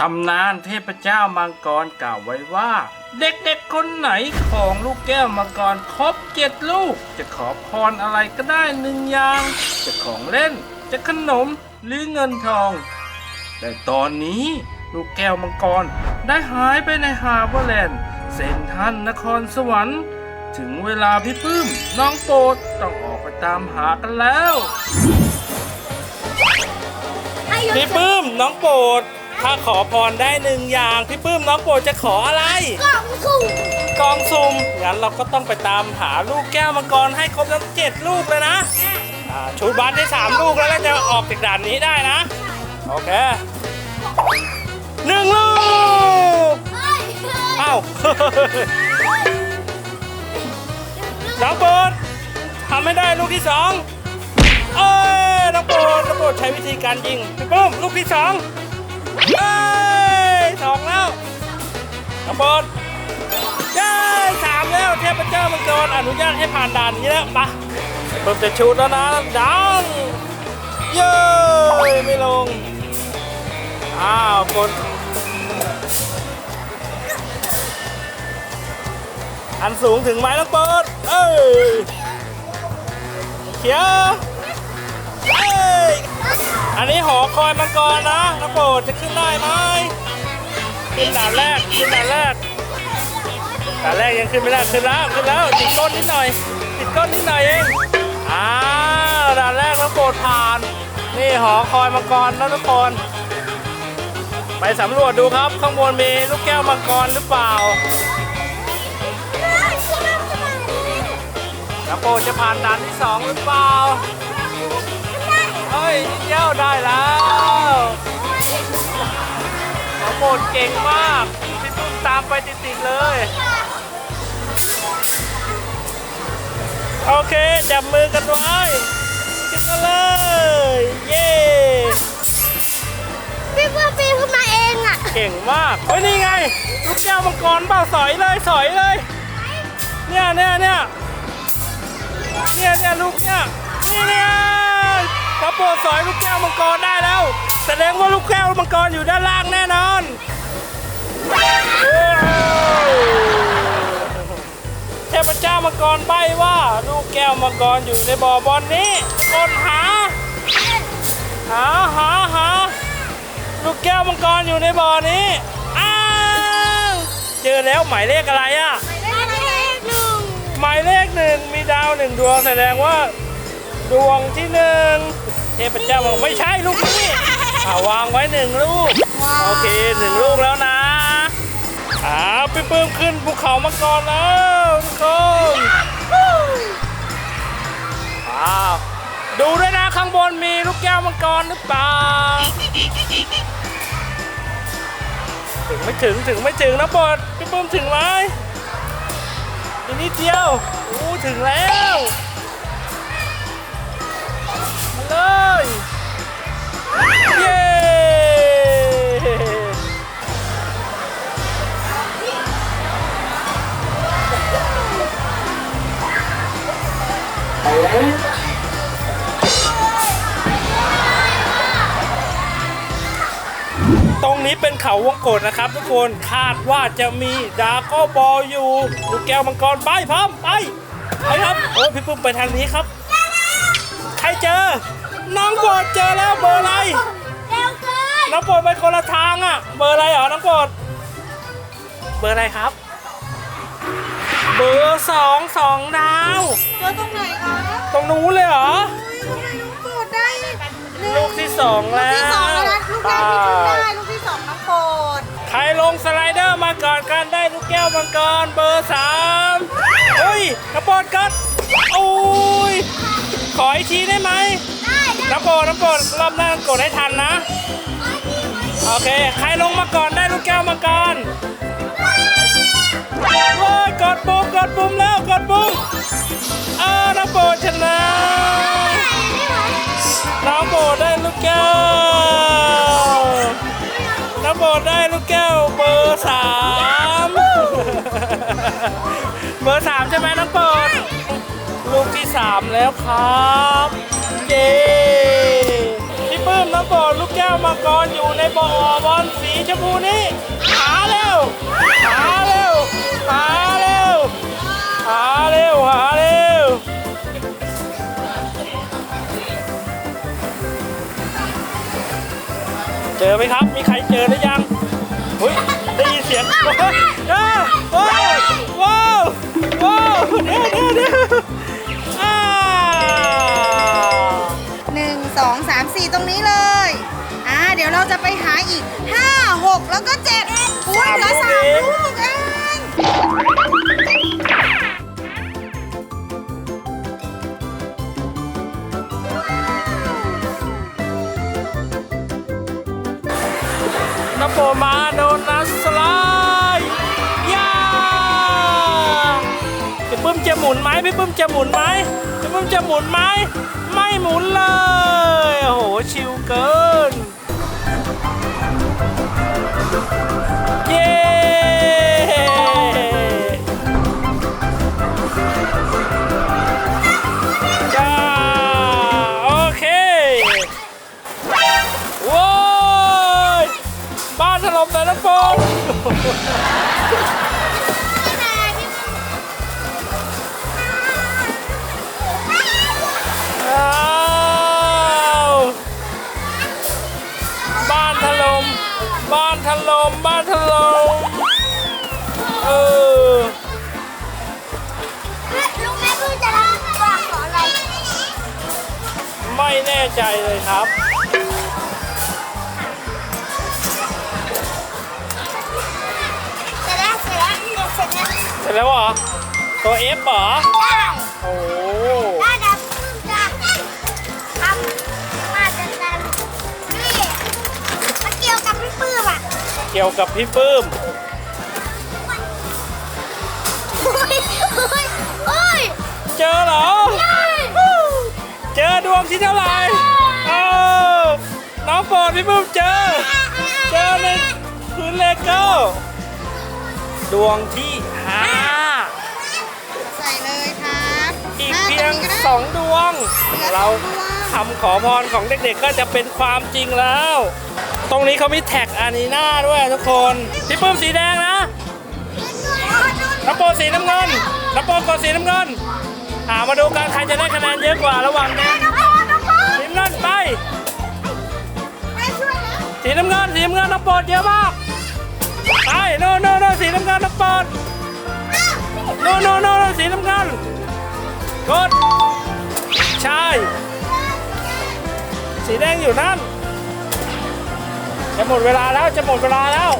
ตำนานเทพเจ้ามังกรกล่าวไว้ว่า เด็กๆคนไหนของลูกแก้วมังกรครบเจ็ดลูก จะขอพรอะไรก็ได้หนึ่งอย่าง จะของเล่น จะขนมหรือเงินทอง แต่ตอนนี้ลูกแก้วมังกรได้หายไปในฮาร์เบอร์แลนด์เซนทรันนครสวรรค์ ถึงเวลาพี่ปื้มน้องโปรดต้องออกไปตามหากันแล้ว พี่ปื้มน้องโปรด ถ้าขอพรได้หนึ่งอย่าง พี่ปื้มน้องโปรดจะขออะไร กล่องสุ่มกองซุ่มงั้นเราก็ต้องไปตามหาลูกแก้วมังกรให้ครบทั้งเจ็ดลูกเลยนะอ่าชูบาสได้สามลูกแล้วก็จะออกจากด่านนี้ได้นะ โอเคหนึ่งลูกเฮ้ยเฮ้ยเอ้า น้องโปรดทำไม่ได้ลูกที่สองเอ้ยน้องโปรดน้องโปรดใช้วิธีการยิงพี่ปุ้มลูกที่สอง เอ้ยสองแล้วน้องโปรดเย้สามแล้วเทพเจ้ามังกรอนุญาตให้ผ่านด่านนี้แล้วไปเพิ่มจะชูดแล้วนะดังเย้ไม่ลง อ้าวกดอันสูงถึงไหมน้องเปิดเอ้ยเขียวเอ้ย อันนี้หอคอยมังกรนะน้องโปรดจะขึ้นได้ไหมขึ้นด่านแรกขึ้นด่านแรกด่านแรกยังขึ้นไม่ได้ขึ้นแล้วขึ้นแล้วติดก้นนิดหน่อย ติดก้นนิดหน่อยเองอ้าวด่านแรกน้องโปรดผ่าน นี่หอคอยมังกรนะทุกคนไปสำรวจดูครับข้างบนมีลูกแก้วมังกรหรือเปล่ากระโปรงจะผ่านด่านที่สองหรือเปล่า ยนิดเดียวได้แล้วกระโปรงเก่งมากพี่ตุ้มตามไปติดๆเลย โอเค จับมือกันไว้ขึ้นมาเลย เย้พี่เพื่อนปีนขึ้นมาเองอะ เก่งมากเฮ้ยนี่ไง ลูกแก้วมังกรเปล่าสอยเลยสอยเลย เนี่ยเนี่ยเนี่ยเนี่ยเนี่ยลูกเนี่ยนี่เนี่ย พระโปรดสอยลูกแก้วมังกรได้แล้ว แสดงว่าลูกแก้วมังกรอยู่ด้านล่างแน่นอนเทพเจ้ามังกรใบว่า ลูกแก้วมังกรอยู่ในบ่อบอลนี้กดหา หาหาหาลูกแก้วมังกรอยู่ในบ่อนี้อ้าวเจอแล้วหมายเลขอะไรอะได้เลขหนึ่งหมายเลขหนึ่งมีดาวหนึ่งดวงแสดงว่า ดวงที่หนึ่งเทพเจ้าบอกไม่ใช่ลูกนี้อ่าวางไว้หนึ่งลูก โอเคหนึ่งลูกแล้วนะอ้าวพี่ปื้มขึ้นภูเขามังกรแล้วทุกคนอ้าวดูด้วยนะข้างบนมีลูกแก้วมังกรหรือเปล่า ถึงไม่ถึงถึงไม่ถึงนะบอดพี่ปื้มถึงไหมอีกนิดเดียว อู้ถึงแล้วมา เลย เย้ตรงนี้เป็นเขาวงกตนะครับทุกคนคาดว่าจะมีดาก้อบอลอยู่ลูกแก้วมังกรไปพร้อมไปไปครับโอ้ยพี่ปุ้มไปทางนี้ครับ ใครเจอ น้องโปรดเจอแล้วเบอร์อะไร เร็วเกินน้องโปรดไปคนละทางอะ เบอร์อะไรเหรอน้องโปรดเบอร์อะไรครับ เบอร์สองสองดาว เจอตรงไหนคะตรงนู้นเลยเหรอโปรดได้หนึ่งลูกที่สองแล้วที่สองแล้วนะลูกแรกที่ขึ้นได้ลูกที่สองน้องโปรดใครลงสไลเดอร์มาก่อนกันได้ลูกแก้วมังกรเบอร์สามเฮ้ยกระโปรงกัดโอ้ยขออีกทีได้ไหม ได้ได้ น้ำโปรดน้ำโปรดรอบหน้ากดให้ทันนะ โอเค ใครลงมาก่อนได้ลูกแก้วมังกรโอ้ยกดปุ่มกดปุ่มแล้วกดปุ่มอ้าน้ำโปรดชนะน้ำโปรดได้ลูกแก้วน้ำโปรดได้ลูกแก้วเบอร์สามเบอร์สามใช่ไหมน้ำโปรดลูกที่สามแล้วครับ เย้ พี่ปื้มน้ำโปรดลูกแก้วมังกรอยู่ในบ่อบอลสีชมพูนี้หาเร็วหาเร็วหาเร็วหาเร็วหาเร็วเจอไหมครับ มีใครเจอหรือยังเฮ้ยได้ยินเสียงว้าวว้าวว้าวว้าวเดี๋ยวเดี๋ยวเดี๋ยวอ่าหนึ่งสองสามสี่ตรงนี้เลย เดี๋ยวเราจะไปหาอีกห้าหกแล้วก็เจ็ดอุ้ยเหลือสามลูกเองนโปมาโดนนัสสไลด์ย่าพี่ปุ้มจะหมุนไหมพี่ปุ้มจะหมุนไหมพี่ปุ้มจะหมุนไหมไม่หมุนเลย โอ้โห ชิวเกิน เย้จ้าโอเคว้ยบ้านถล่มแต่ละคน บ้านถล่มบ้านถล่มเออลุงแม่เพิ่งจะทำว่าขออะไร ไม่แน่ใจเลยครับ เสร็จแล้วเสร็จแล้วเดี๋ยวเสร็จแล้วเสร็จแล้วเหรอ ตัว F เหรอ ได้ โอ้ เกี่ยวกับพี่ปื้ม โอ้ยโอ้ยโอ้ยเจอเหรอ เจอดวงที่เท่าไหร่เออน้องโปรดพี่ปื้มเจอ เจอในพื้นเลโก้ดวงที่ห้าใส่เลยครับอีกห้าเพียงตรนี้ก็ได้สองดวงหลือเราสองดวง คำขอพรของเด็กๆ ก็จะเป็นความจริงแล้ว ตรงนี้เขามีแท็กอานีนาด้วยทุกคนพี่ปื้มสีแดงนะน้ำโปสีน้ำเงินน้ำโปกดสีน้ำเงินอ่ามาดูกันใครจะได้คะแนนเยอะกว่าระหว่างแดงน้องพ่อน้องพ่อสีน้ำเงินไปสีน้ำเงินสีน้ำเงินน้ำโปรดเยอะมากไปโน่นโน่นโน่นสีน้ำเงินน้ำโปรดโน่นโน่นโน่นสีน้ำเงินกดใช่ สีแดงอยู่นั่น จะหมดเวลาแล้วจะหมดเวลาแล้ว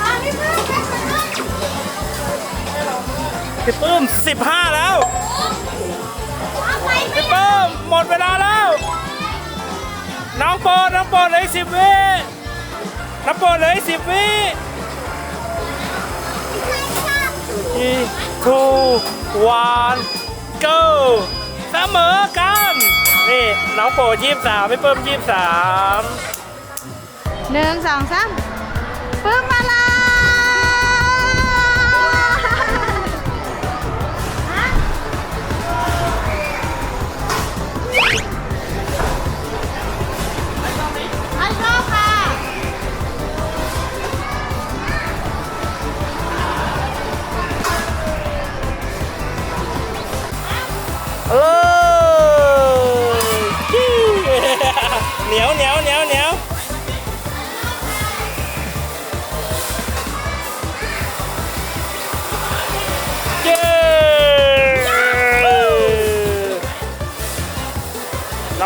อ่าพี่ปื้มช่วยหน่อยพี่ปื้ม15 แล้วเอาไปไม่พี่ปื้มหมดเวลาแล้ว น้องโปรดน้องโปรดเหลืออีกสิบวิน้องโปรดเหลืออีกสิบวิ three two one go เสมอกัน นี่น้องโปรยี่สามไม่เพิ่มยี่สามหนึ่งสองสามปึ้มมาเลย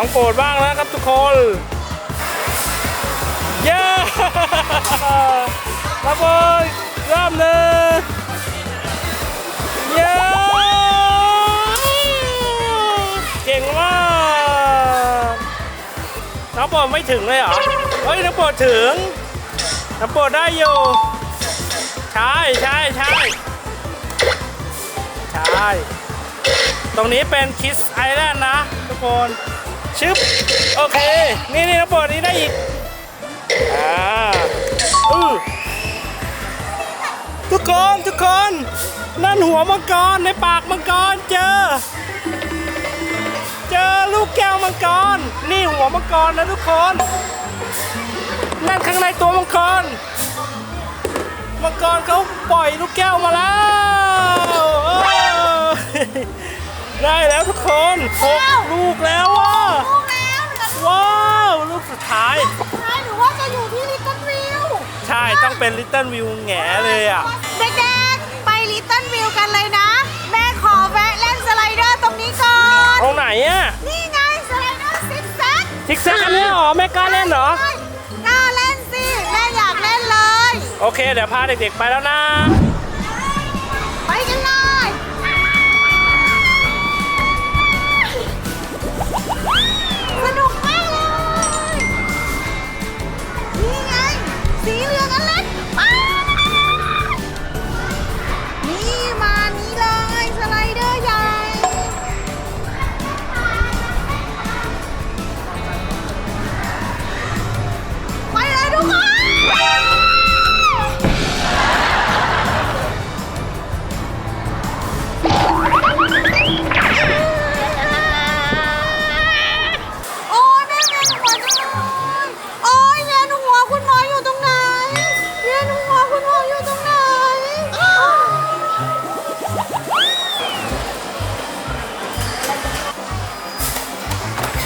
น้องโปรดบ้างนะครับทุกคน เย้ครับผมรอบหนึ่งเย้ เก่งมากน้องโปรดไม่ถึงเลยเหรอ เฮ้ย น้องโปรดถึง น้องโปรดได้อยู่ ใช่ใช่ใช่ใช่ ตรงนี้เป็นคิสไอแลนด์นะทุกคน ชึบโอเค นี่นี่น้องโปรดนี้ได้อีกอ่าอือทุกคนทุกคน นั่นหัวมังกรในปากมังกรเจอ เจอลูกแก้วมังกร นี่หัวมังกรนะทุกคน นั่นข้างในตัวมังกร มังกรเขาปล่อยลูกแก้วมาแล้ว ได้แล้วทุกคนหกลูกแล้วอะลูกแล้วเหลือว้าวลูกสุดท้ายสุดท้ายหรือว่าจะอยู่ที่ลิตเติ้ลวิวใช่ต้องเป็นลิตเติ้ลวิวแง่เลยอะเด็กๆไปลิตเติ้ลวิวกันเลยนะ แม่ขอแวะเล่นสไลเดอร์ตรงนี้ก่อนตรงไหนอะนี่ไงสไลเดอร์ซิกแซกทิกแซกอันนี้เหรอแม่กล้าเล่นเหรอกล้าเล่นสิแม่อยากเล่นเลย โอเค เดี๋ยวพาเด็กๆไปแล้วนะ ไปกันเลย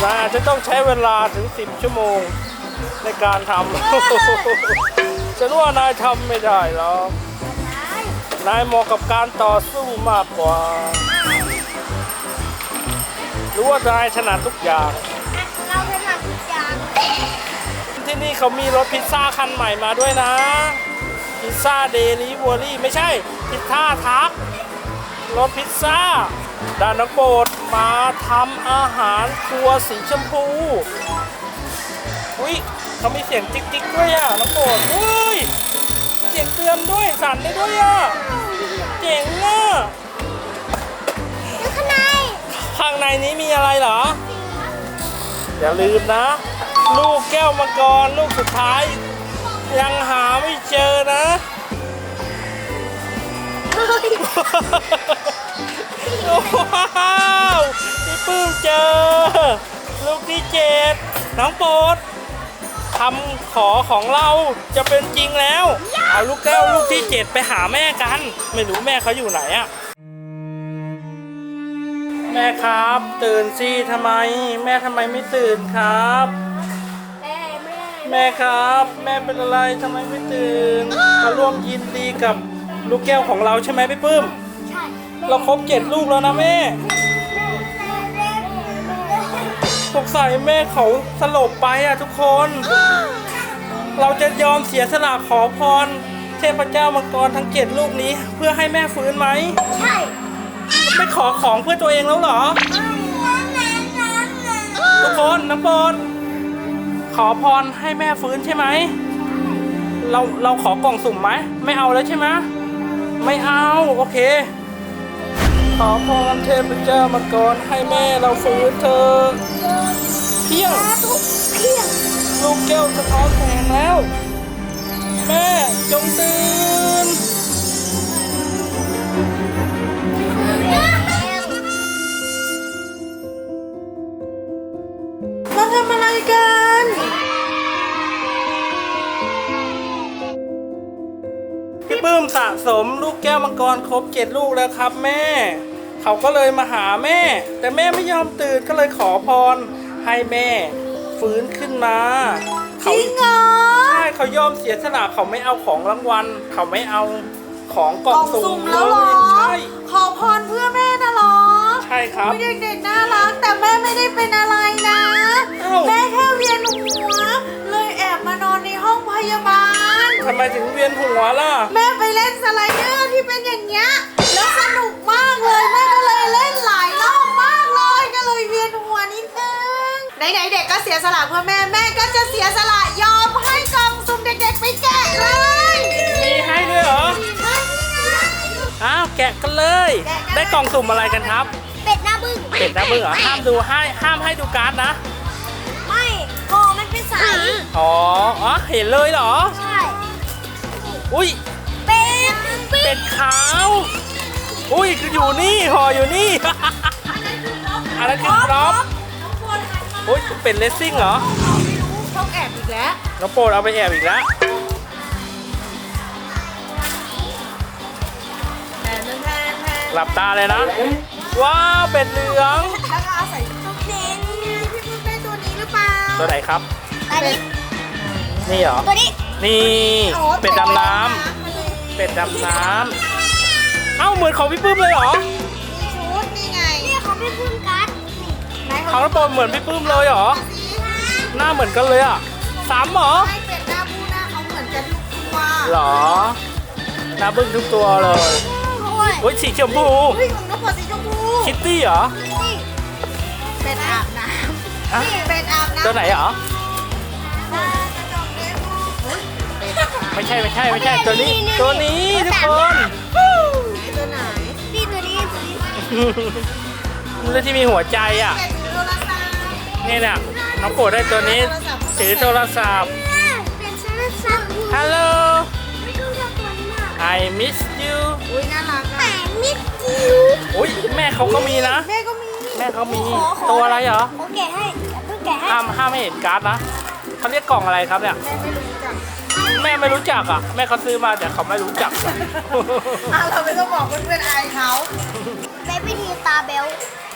น่าจะต้องใช้เวลาถึง 10 ชั่วโมงในการทำฉันว่านายทำไม่ได้หรอกนายเหมาะกับการต่อสู้มากกว่าหรือว่านายถนัดทุกอย่าง เราถนัดทุกอย่าง ที่นี่เขามีรถพิซซ่าคันใหม่มาด้วยนะ พิซซ่าเดลิเวอรี่ไม่ใช่ พิซซ่าทัก รถพิซซ่าดานน้องโปรดมาทำอาหารครัวสีชมพู อุ้ยเขามีเสียงจิ๊กจิ๊กด้วยอะน้องโปรดอุ้ยเสียงเตือนด้วยสั่นได้ด้วยอะเจ๋งอะอยู่ข้างใน ข้างในนี้มีอะไรเหรอ อย่าลืมนะ ลูกแก้วมังกรลูกสุดท้าย ยังหาไม่เจอนะ ว้าวพี่ปื้มเจอ ลูกที่เจ็ดน้องโปรดคำขอของเราจะเป็นจริงแล้ว เอาลูกแก้วลูกที่เจ็ดไปหาแม่กัน ไม่รู้แม่เขาอยู่ไหนอะแม่ครับ ตื่นสิทำไม แม่ทำไมไม่ตื่นครับ แม่แม่แม่ครับ แม่เป็นอะไรทำไมไม่ตื่นมาร่วมยินดีกับ ลูกแก้วของเราใช่ไหมพี่ปื้ม ใช่เราครบเจ็ดลูกแล้วนะแม่แม่แม่แม่ สงสัยแม่เขาสลบไปอะทุกคน เราจะยอมเสียสละขอพร เทพเจ้ามังกรทั้งเจ็ดลูกนี้ เพื่อให้แม่ฟื้นไหม ใช่ไม่ขอของเพื่อตัวเองแล้วเหรอ ทุกคนน้ำบอลขอพรให้แม่ฟื้นใช่ไหม เราเราขอกล่องสุ่มไหม ไม่เอาแล้วใช่ไหม ไม่เอา โอเค ขอพรเทพเจ้ามังกรให้แม่เราฟื้นเธอะเพียงทุกเพียงลูกแก้วสะท้อนแสงแล้ว แม่จงตื่น แก้วมังกรครบเจ็ดลูกแล้วครับแม่ เขาก็เลยมาหาแม่ แต่แม่ไม่ยอมตื่นก็เลยขอพร ให้แม่ ฟื้นขึ้นมาจเขาริงเหรอ ใช่เขายอมเสียสละเขาไม่เอาของรางวัล เขาไม่เอาของกกล่ล่อองงสุ่สุ่มมเลแล้วเหรอ ยใช่ ขอพรเพื่อแม่นะเหรอใช่ครับ อุ๊ยเด็กๆน่ารัก แต่แม่ไม่ได้เป็นอะไรนะ เอ้า แม่แค่เวียนหัว เลยแอบมานอนในห้องพยาบาลทำไมถึงเวียนหัวล่ะ แม่ไปเล่นสไลเดอร์ที่เป็นอย่างเงี้ยแล้วสนุกมากเลยแม่ก็เลยเล่นหลายรอบมากเลยก็เลยเวียนหัวนิดนึงไหนๆเด็กก็เสียสละเพื่อแม่แม่ก็จะเสียสละยอมให้กล่องสุ่มเด็กๆไปแกะเลยมีให้ด้วยเหรอใช่นี่ไงอ้าวแกะกันเลยแกะกันได้กล่องสุ่มอะไรกันครับ เป็ดหน้าบึ้งเป็ดนะมึงเหรอห้ามดูให้ห้ามให้ดูการ์ดนะ ไม่กอมันเป็นใสอ๋อ อ๋อ เห็นเลยเหรอ ใช่ อุ้ยเป็ดเป็ดขาว อุ้ยคืออยู่นี่ห่ออยู่นี่อันนั้นคือกรอบน้องควรหันมาโอ้ยเป็นเลสซิ่งเหรอไม่รู้เขาแอบอีกแล้วน้องโปรดเอาไปแอบอีกแล้วแทนแทนแทนหลับตาเลยนะ ว้าวเป็ดเหลืองแล้วก็เอาใส่ตุ๊กเน้นไงพี่เพิ่งได้ตัวนี้หรือเปล่าตัวไหนครับตัวนี้นี่เหรอตัวนี้ นี่โอ้เป็ดดำน้ำทะเลเป็ดดำน้ำเอ้าเหมือนของพี่ปื้มเลยเหรอมีชุดนี่ไงนี่เขาไม่พึ่งกัดนี่ไหนของน้องโปรดเหมือนพี่ปื้มเลยเหรอสีหน้าเหมือนกันเลยอะสามเหรอให้เป็ดหน้าผู้หน้าเขาเหมือนกันทุกตัวหรอหน้าบึ้งทุกตัวเลยโอ้ยโอ้ยสีชมพูเฮ้ยของน้องปอดสีชมพูคิตตี้เหรอนี่เป็ดอาบน้ฮะำเป็ดอาบน้ำตัวไหนเหรอ ไม่ใช่ไม่ใช่ไม่ใช่ตัวนี้ตัวนี้ทุกคนตัวไหนนี่ตัวนี้ตัวนี้เรื่องที่มีหัวใจอะเป็ดถือโทรศัพท์นี่เนี่ยน้องโปรดได้ตัวนี้ถือโทรศัพท์เป็นโทรศัพท์ Hello ไม่ต้องจับตัวนี้มา I miss you อุ้ยน่ารักแต่อะมิดจิ๋วอุ้ยแม่เขาก็มีนะ แม่ก็มี แม่เขามีขอขอตัวอะไรเหรอเขาแกะให้อย่าเพิ่งแกะให้ห้ามห้ามไม่เห็นการ์ดนะเขาเรียกกล่องอะไรครับเนี่ย แม่ไม่รู้จักแม่ไม่รู้จักอะ แม่เขาซื้อมาแต่เขาไม่รู้จักอะอะเราไม่ต้องบอกเพื่อนๆอายเขาเบบี้ทีตาเบล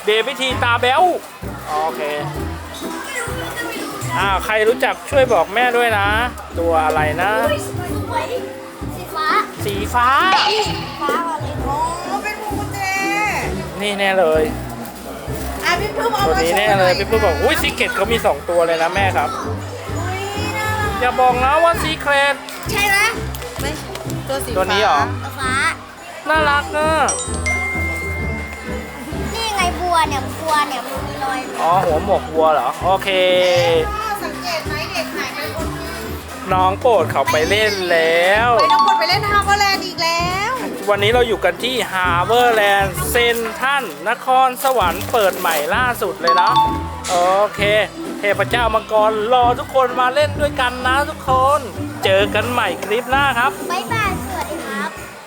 เบบี้ทีตาแบลโอเคอ้าวใครรู้จักช่วยบอกแม่ด้วยนะ ตัวอะไรนะสวยสีฟ้าสีฟ้า ฟ้าอะไรอ๋อเป็นพวงกุญแจนี่แน่เลย อะพี่เพิ่มเอาตัวมานี้โชว์แน่หเลน่อยยพี่ปุ้ยบอกอุ้ยซีเกตเขามี 2 ตัวเลยนะแม่ครับอุ้ยน่ารัก อย่าบอกนะว่าซีเครต ใช่ไหมไม่ตัวสีตัวนี้เหรอฟ้า น่ารักอะนี่ไงบัวเนี่ยบัวเนี่ยมันมีรอยอ๋อหัวหมวกวัวเหรอ โอเค พ่อสังเกตไหมเด็กหายไปคนนึงน้องโปรดเขาไปเล่นแล้ว ไปน้องคนไปเล่นฮาร์เบอร์แลนด์อีกแล้ว วันนี้เราอยู่กันที่ฮาร์เ r อร์แลนด์เซนทันนครสวรรค์เปิดใหม่ล่าสุดเลยนะ โอเค เทพเจ้ามังกรรอทุกคนมาเล่นด้วยกันนะทุกคน เจอกันใหม่คลิปหน้าครับ บ๊ายบา